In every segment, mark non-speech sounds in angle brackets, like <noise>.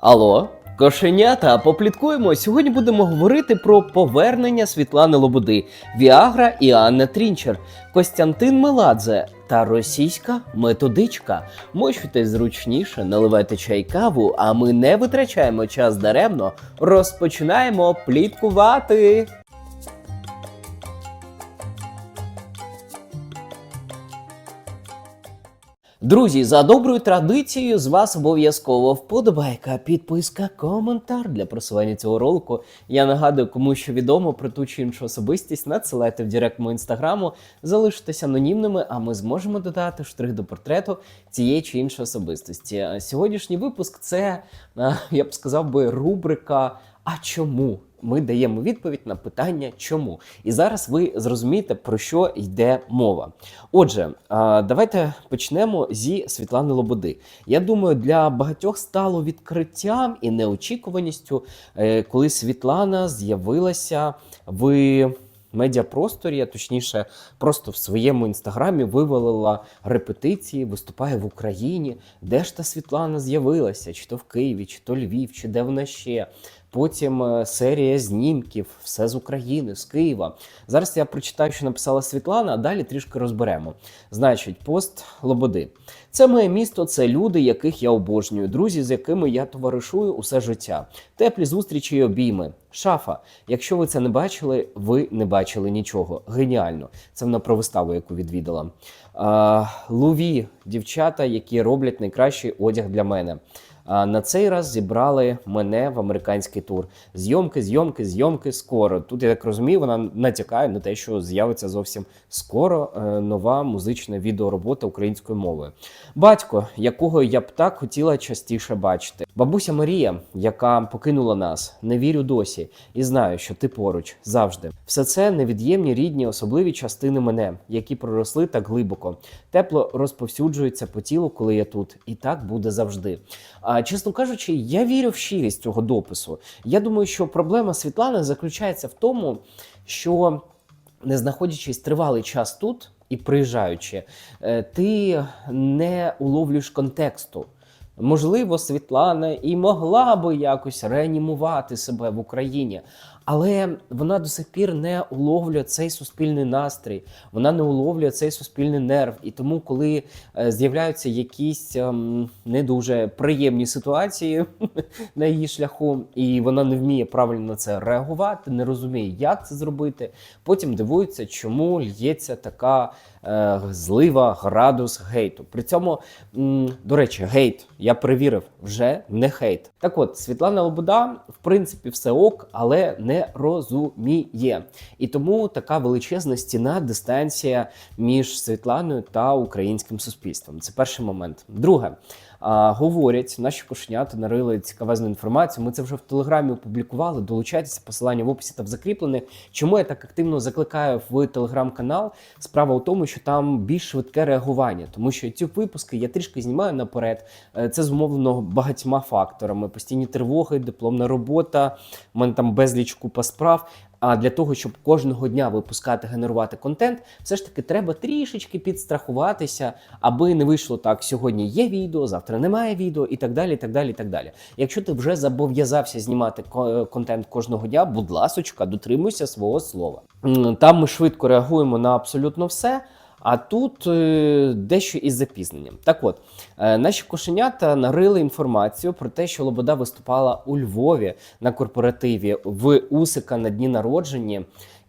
Алло, кошенята, попліткуємо. Сьогодні будемо говорити про повернення Світлани Лободи, Віагра і Анна Трінчер, Костянтин Меладзе та російська методичка. Мочуйте зручніше, наливайте чай каву, а ми не витрачаємо час даремно. Розпочинаємо пліткувати. Друзі, за доброю традицією з вас обов'язково вподобайка, підписка, коментар для просування цього ролику. Я нагадую, кому що відомо про ту чи іншу особистість, надсилайте в директ мого інстаграму, залишитесь анонімними, а ми зможемо додати штрих до портрету цієї чи іншої особистості. Сьогоднішній випуск це, я б сказав би, рубрика А чому? Ми даємо відповідь на питання чому. І зараз ви зрозумієте, про що йде мова. Отже, давайте почнемо зі Світлани Лободи. Я думаю, для багатьох стало відкриттям і неочікуваністю, е, коли Світлана з'явилася в. Медіапросторі, а точніше, просто в своєму інстаграмі вивалила репетиції, виступає в Україні. Де ж та Світлана з'явилася? Чи то в Києві, чи то Львів, чи де вона ще? Потім е, серія знімків, все з України, з Києва. Зараз я прочитаю, що написала Світлана, а далі трішки розберемо. Значить, пост Лободи. Це моє місто, це люди, яких я обожнюю, друзі, з якими я товаришую усе життя. Теплі зустрічі і обійми. Шафа. Якщо ви це не бачили, ви не бачили нічого. Геніально. Це вона про виставу, яку відвідала. А, Луві, дівчата, які роблять найкращий одяг для мене. На цей раз зібрали мене в американський тур. Зйомки, зйомки, зйомки скоро. Тут я так розумію, вона натякає на те, що з'явиться зовсім скоро е, нова музична відеоробота українською мовою. Батько, якого я б так хотіла частіше бачити. Бабуся Марія, яка покинула нас, не вірю досі, і знаю, що ти поруч завжди. Все це невід'ємні рідні, особливі частини мене, які проросли так глибоко. Тепло розповсюджується по тілу, коли я тут, і так буде завжди. А чесно кажучи, я вірю в щирість цього допису. Я думаю, що проблема Світлани заключається в тому, що не знаходячись тривалий час тут і приїжджаючи, е, ти не уловлюєш контексту. Можливо, Світлана і могла би якось реанімувати себе в Україні, але вона до сих пір не уловлює цей суспільний настрій, вона не уловлює цей суспільний нерв. І тому, коли е, з'являються якісь ем, не дуже приємні ситуації <laughs> на її шляху, і вона не вміє правильно на це реагувати, не розуміє, як це зробити. Потім дивується, чому лється така е, злива, градус гейту. При цьому, м, до речі, гейт я перевірив вже не хейт. Так от, Світлана Лобода, в принципі, все ок, але не розуміє. І тому така величезна стіна, дистанція між Світланою та українським суспільством. Це перший момент. Друге. А, говорять, наші кошенята нарили цікавезну інформацію. Ми це вже в телеграмі опублікували. Долучайтеся, посилання в описі та в закріплених. Чому я так активно закликаю в телеграм-канал? Справа у тому, що там більш швидке реагування, тому що ці випуски я трішки знімаю наперед. Е, Це зумовлено багатьма факторами: постійні тривоги, дипломна робота. У мене там безліч купа справ. А для того, щоб кожного дня випускати, генерувати контент, все ж таки треба трішечки підстрахуватися, аби не вийшло так. Сьогодні є відео, завтра немає відео, і так далі. і так далі, і так далі. Якщо ти вже зобов'язався знімати ко- контент кожного дня, будь ласочка, дотримуйся свого слова. Там ми швидко реагуємо на абсолютно все. А тут е, дещо із запізненням. Так от, е, наші кошенята нарили інформацію про те, що Лобода виступала у Львові на корпоративі в Усика на дні народження.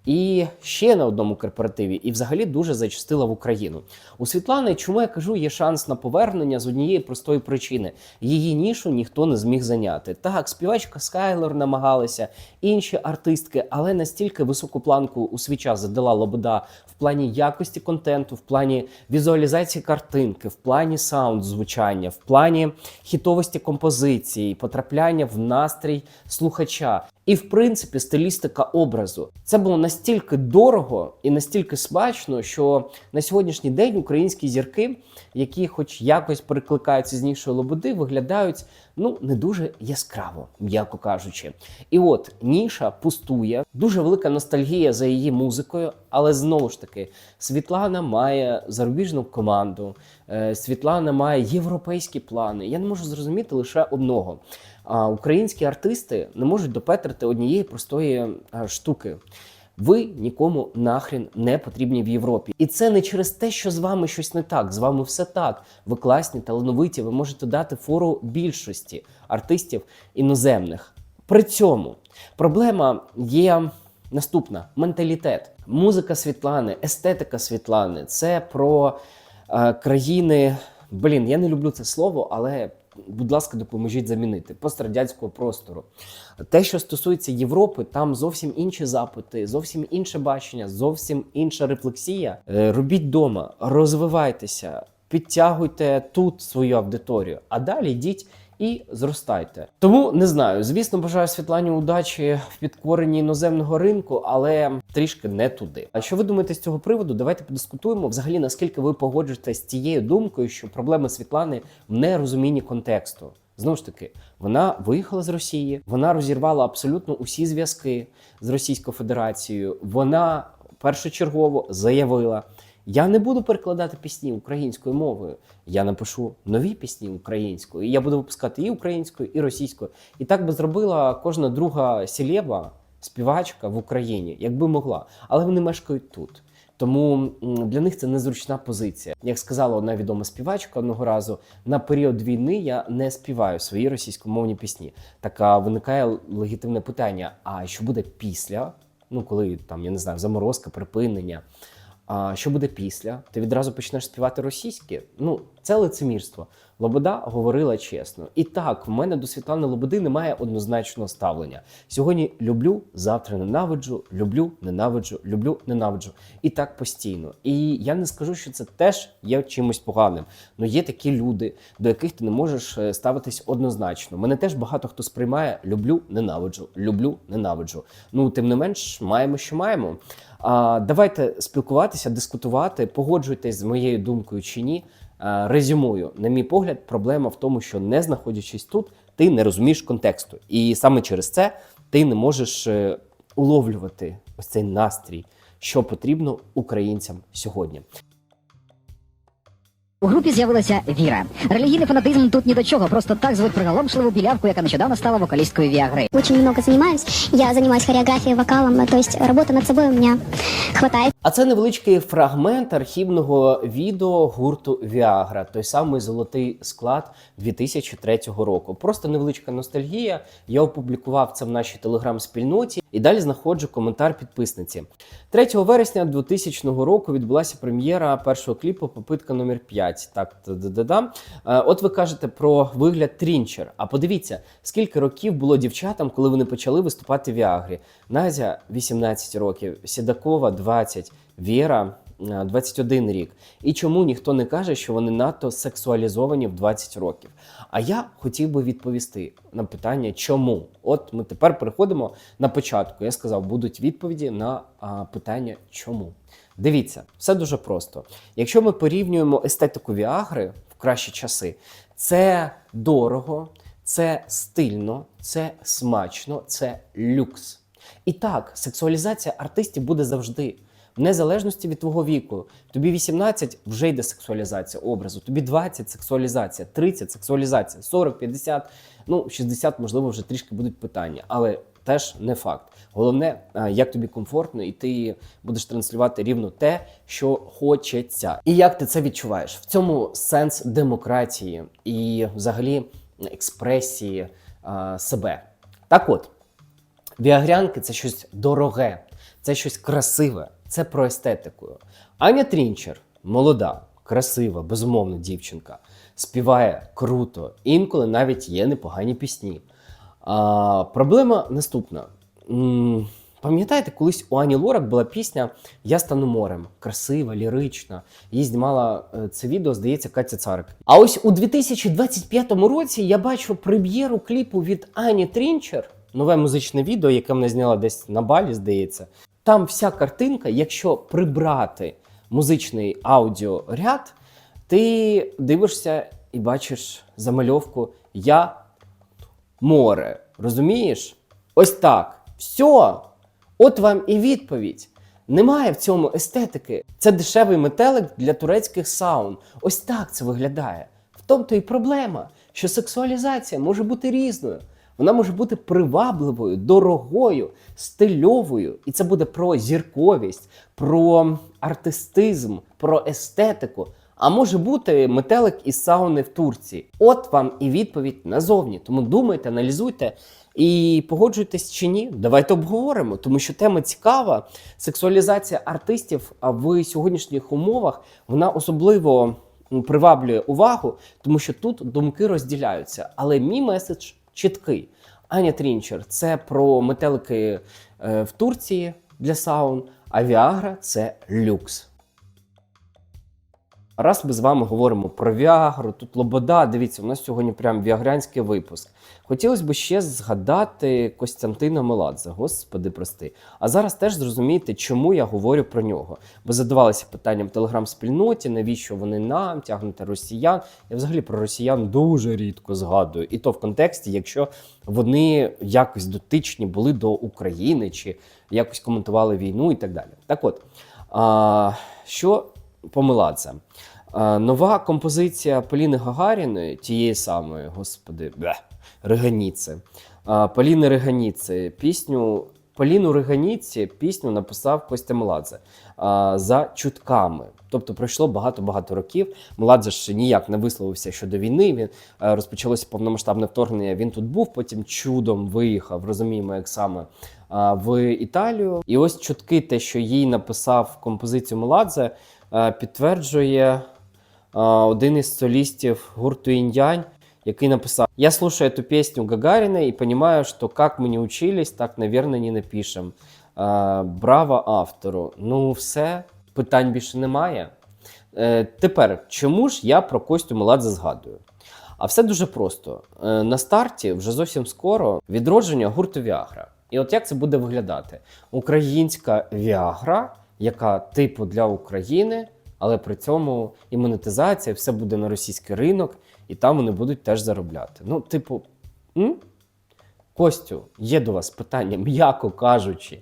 І ще на одному корпоративі, і взагалі дуже зачастила в Україну. У Світлани, чому я кажу, є шанс на повернення з однієї простої причини: її нішу ніхто не зміг зайняти. Так, співачка Скайлер намагалася, інші артистки, але настільки високу планку у свій час задала Лобода в плані якості контенту, в плані візуалізації картинки, в плані саунд звучання, в плані хітовості композиції, потрапляння в настрій слухача. І, в принципі, стилістика образу. Це було настільки дорого і настільки смачно, що на сьогоднішній день українські зірки, які хоч якось перекликаються з нішої лободи, виглядають ну не дуже яскраво, м'яко кажучи. І от ніша пустує, дуже велика ностальгія за її музикою, але знову ж таки, Світлана має зарубіжну команду, е, Світлана має європейські плани. Я не можу зрозуміти лише одного. А українські артисти не можуть допетрити однієї простої штуки. Ви нікому нахрін не потрібні в Європі. І це не через те, що з вами щось не так. З вами все так. Ви класні, талановиті, ви можете дати фору більшості артистів іноземних. При цьому проблема є наступна: менталітет. Музика Світлани, естетика Світлани це про е, країни. Блін, я не люблю це слово, але будь ласка, допоможіть замінити пострадянського простору. Те, що стосується Європи, там зовсім інші запити, зовсім інше бачення, зовсім інша рефлексія. Е, Робіть вдома, розвивайтеся, підтягуйте тут свою аудиторію, а далі йдіть і зростайте. Тому не знаю. Звісно, бажаю Світлані удачі в підкоренні іноземного ринку, але трішки не туди. А що ви думаєте з цього приводу? Давайте подискутуємо. Взагалі, наскільки ви погоджуєтесь з тією думкою, що проблема Світлани в нерозумінні контексту. Знову ж таки, вона виїхала з Росії, вона розірвала абсолютно усі зв'язки з Російською Федерацією. Вона першочергово заявила. Я не буду перекладати пісні українською мовою. Я напишу нові пісні українською. І я буду випускати і українською, і російською. І так би зробила кожна друга сілєба, співачка в Україні, якби могла. Але вони мешкають тут. Тому для них це незручна позиція. Як сказала одна відома співачка одного разу, на період війни я не співаю свої російськомовні пісні. Так виникає легітимне питання: а що буде після? Ну, коли там, я не знаю, заморозка, припинення. А що буде після? Ти відразу почнеш співати російське? Ну, це лицемірство. Лобода говорила чесно. І так, в мене до Світлани Лободи немає однозначного ставлення. Сьогодні люблю, завтра ненавиджу, люблю, ненавиджу, люблю, ненавиджу. І так постійно. І я не скажу, що це теж є чимось поганим. Ну є такі люди, до яких ти не можеш е, ставитись однозначно. Мене теж багато хто сприймає люблю, ненавиджу, люблю, ненавиджу. Ну, тим не менш, маємо, що маємо. А, давайте спілкуватися, дискутувати, погоджуйтесь з моєю думкою чи ні. А, резюмую, на мій погляд, проблема в тому, що не знаходячись тут, ти не розумієш контексту. І саме через це ти не можеш е, уловлювати ось цей настрій, що потрібно українцям сьогодні. У групі з'явилася Віра. Релігійний фанатизм тут ні до чого, просто так звуть приголомшливу білявку, яка нещодавно стала вокалісткою Віагри. Очень много занимаюсь. Я занимаюсь хореографией, вокалом, то есть работы над собой у меня хватает. А це невеличкий фрагмент архівного відео гурту Viagra, той самий золотий склад 2003 року. Просто невеличка ностальгія. Я опублікував це в нашій телеграм-спільноті і далі знаходжу коментар підписниці. 3 вересня 2000 року відбулася прем'єра першого кліпу Попитка номер 5 Так, да-да-да. Е, От ви кажете про вигляд Трінчер. А подивіться, скільки років було дівчатам, коли вони почали виступати в Віагрі. Назя 18 років, Сідакова 20, Віра е, 21 рік. І чому ніхто не каже, що вони надто сексуалізовані в 20 років? А я хотів би відповісти на питання, чому? От ми тепер переходимо на початку. Я сказав, будуть відповіді на а, питання, чому. Дивіться, все дуже просто. Якщо ми порівнюємо естетику Віагри в кращі часи, це дорого, це стильно, це смачно, це люкс. І так, сексуалізація артистів буде завжди. В незалежності від твого віку. Тобі 18 вже йде сексуалізація образу, тобі 20 сексуалізація, 30 сексуалізація, 40, 50, ну 60, можливо, вже трішки будуть питання, але теж не факт. Головне, як тобі комфортно, і ти будеш транслювати рівно те, що хочеться. І як ти це відчуваєш? В цьому сенс демократії і взагалі експресії а, себе. Так от, Віагрянки це щось дороге, це щось красиве, це про естетику. Аня Трінчер, молода, красива, безумовно, дівчинка, співає круто, інколи навіть є непогані пісні. А, проблема наступна. Пам'ятаєте, колись у Ані Лорак була пісня Я стану морем. Красива, лірична. Її знімала е, це відео, здається, Катя Царик. А ось у 2025 році я бачу прем'єру кліпу від Ані Трінчер, нове музичне відео, яке вона зняла десь на балі, здається. Там вся картинка, якщо прибрати музичний аудіоряд, ти дивишся і бачиш замальовку Я море. Розумієш? Ось так. Все. От вам і відповідь. Немає в цьому естетики. Це дешевий метелик для турецьких саун. Ось так це виглядає. В тому то і проблема, що сексуалізація може бути різною. Вона може бути привабливою, дорогою, стильовою, і це буде про зірковість, про артистизм, про естетику. А може бути метелик із сауни в Турції. От вам і відповідь назовні. Тому думайте, аналізуйте і погоджуйтесь чи ні. Давайте обговоримо, тому що тема цікава. Сексуалізація артистів в сьогоднішніх умовах вона особливо приваблює увагу, тому що тут думки розділяються. Але мій меседж чіткий. Аня Трінчер це про метелики е, в Турції для саун, а Віагра це люкс. Раз ми з вами говоримо про Віагру, тут Лобода, дивіться, у нас сьогодні прям віагрянський випуск. Хотілося б ще згадати Костянтина Меладзе, господи прости. А зараз теж зрозумієте, чому я говорю про нього. Ви задавалися питанням в телеграм-спільноті, навіщо вони нам тягнути росіян. Я взагалі про росіян дуже рідко згадую, і то в контексті, якщо вони якось дотичні були до України чи якось коментували війну і так далі. Так от, а, що по Меладзе? Нова композиція Поліни Гагаріної, тієї самої, господи, бе, Реганіце. А, Поліни Реганіце, пісню. Поліну Реганіці пісню написав Костя Меладзе за чутками. Тобто пройшло багато-багато років. Меладзе ж ніяк не висловився щодо війни. Він е, розпочалося повномасштабне вторгнення. Він тут був, потім чудом виїхав, розуміємо, як саме в Італію. І ось чутки, те, що їй написав композицію Меладзе, е, підтверджує е, один із солістів гурту Інь-Янь, який написав: Я слушаю эту песню Гагарина и понимаю, что как мы не учились, так, наверное, не напишем. Е, Браво автору. Ну, все, питань більше немає. Е, Тепер, чому ж я про Костю Меладзе згадую? А все дуже просто. Е, На старті вже зовсім скоро відродження гурту Віагра. І от як це буде виглядати? Українська Віагра, яка типу для України, але при цьому і монетизація, все буде на російський ринок, і там вони будуть теж заробляти. Ну, типу, м? Костю, є до вас питання, м'яко кажучи.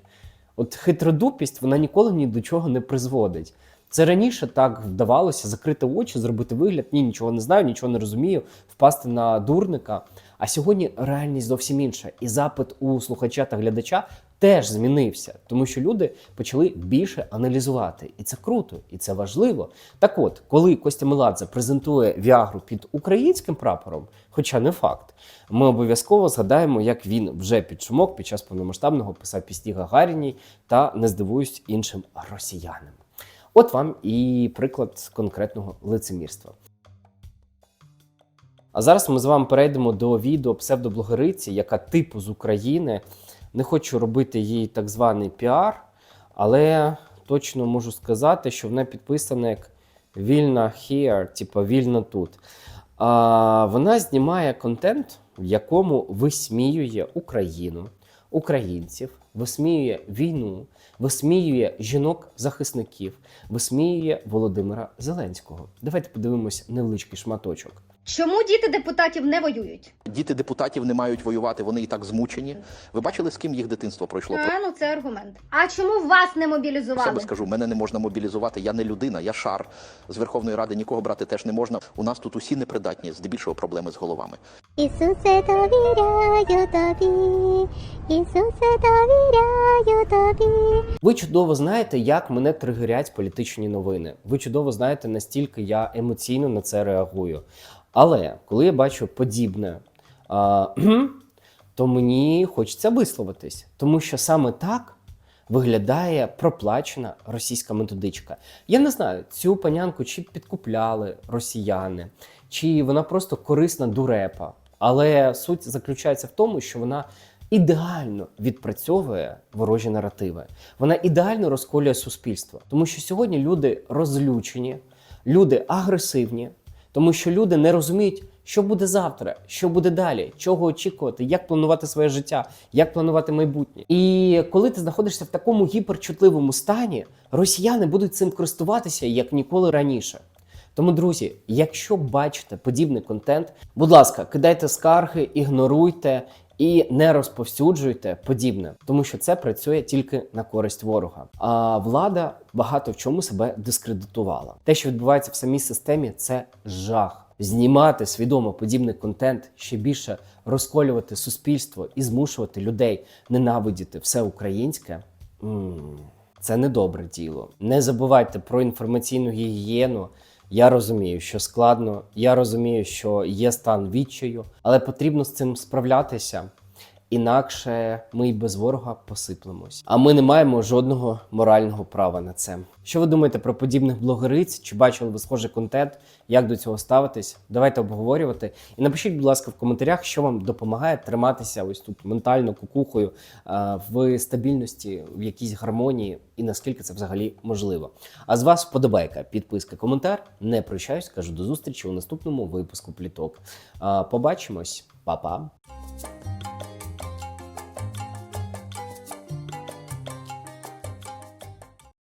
От хитродупість вона ніколи ні до чого не призводить. Це раніше так вдавалося закрити очі, зробити вигляд, ні, нічого не знаю, нічого не розумію, впасти на дурника. А сьогодні реальність зовсім інша. І запит у слухача та глядача теж змінився, тому що люди почали більше аналізувати. І це круто, і це важливо. Так от, коли Костя Меладзе презентує Віагру під українським прапором, хоча не факт, ми обов'язково згадаємо, як він вже під шумок під час повномасштабного писав пісні Гагаріній та не здивуюсь іншим росіянам. От вам і приклад конкретного лицемірства. А зараз ми з вами перейдемо до відео псевдоблогериці, яка типу з України. Не хочу робити їй так званий піар, але точно можу сказати, що вона підписана як вільна here, типу вільно тут. А, вона знімає контент, в якому висміює Україну, українців, висміює війну, висміює жінок-захисників, висміює Володимира Зеленського. Давайте подивимось невеличкий шматочок. Чому діти депутатів не воюють? Діти депутатів не мають воювати, вони і так змучені. Ви бачили, з ким їх дитинство пройшло? А, ну це аргумент. А чому вас не мобілізували? себе скажу, мене не можна мобілізувати. Я не людина, я шар. З Верховної Ради нікого брати теж не можна. У нас тут усі непридатні, здебільшого проблеми з головами. Ісусе, довіряю тобі, Ісусе, довіряю тобі. Ви чудово знаєте, як мене тригерять політичні новини. Ви чудово знаєте, настільки я емоційно на це реагую. Але коли я бачу подібне, а, то мені хочеться висловитись, тому що саме так виглядає проплачена російська методичка. Я не знаю, цю панянку чи підкупляли росіяни, чи вона просто корисна дурепа. Але суть заключається в тому, що вона ідеально відпрацьовує ворожі наративи. Вона ідеально розколює суспільство, тому що сьогодні люди розлючені, люди агресивні, тому що люди не розуміють, що буде завтра, що буде далі, чого очікувати, як планувати своє життя, як планувати майбутнє. І коли ти знаходишся в такому гіперчутливому стані, росіяни будуть цим користуватися як ніколи раніше. Тому, друзі, якщо бачите подібний контент, будь ласка, кидайте скарги, ігноруйте і не розповсюджуйте подібне, тому що це працює тільки на користь ворога. А влада багато в чому себе дискредитувала. Те, що відбувається в самій системі, це жах. знімати свідомо подібний контент, ще більше розколювати суспільство і змушувати людей ненавидіти все українське. Це не добре діло. Не забувайте про інформаційну гігієну. Я розумію, що складно, я розумію, що є стан відчаю, але потрібно з цим справлятися. Інакше ми й без ворога посиплемось. А ми не маємо жодного морального права на це. Що ви думаєте про подібних блогериць? Чи бачили ви схожий контент? Як до цього ставитись? Давайте обговорювати. І напишіть, будь ласка, в коментарях, що вам допомагає триматися ось тут ментально кукухою в стабільності, в якійсь гармонії, і наскільки це взагалі можливо. А з вас вподобайка, підписка, коментар. Не прощаюсь, кажу до зустрічі у наступному випуску пліток. Побачимось, Па-па.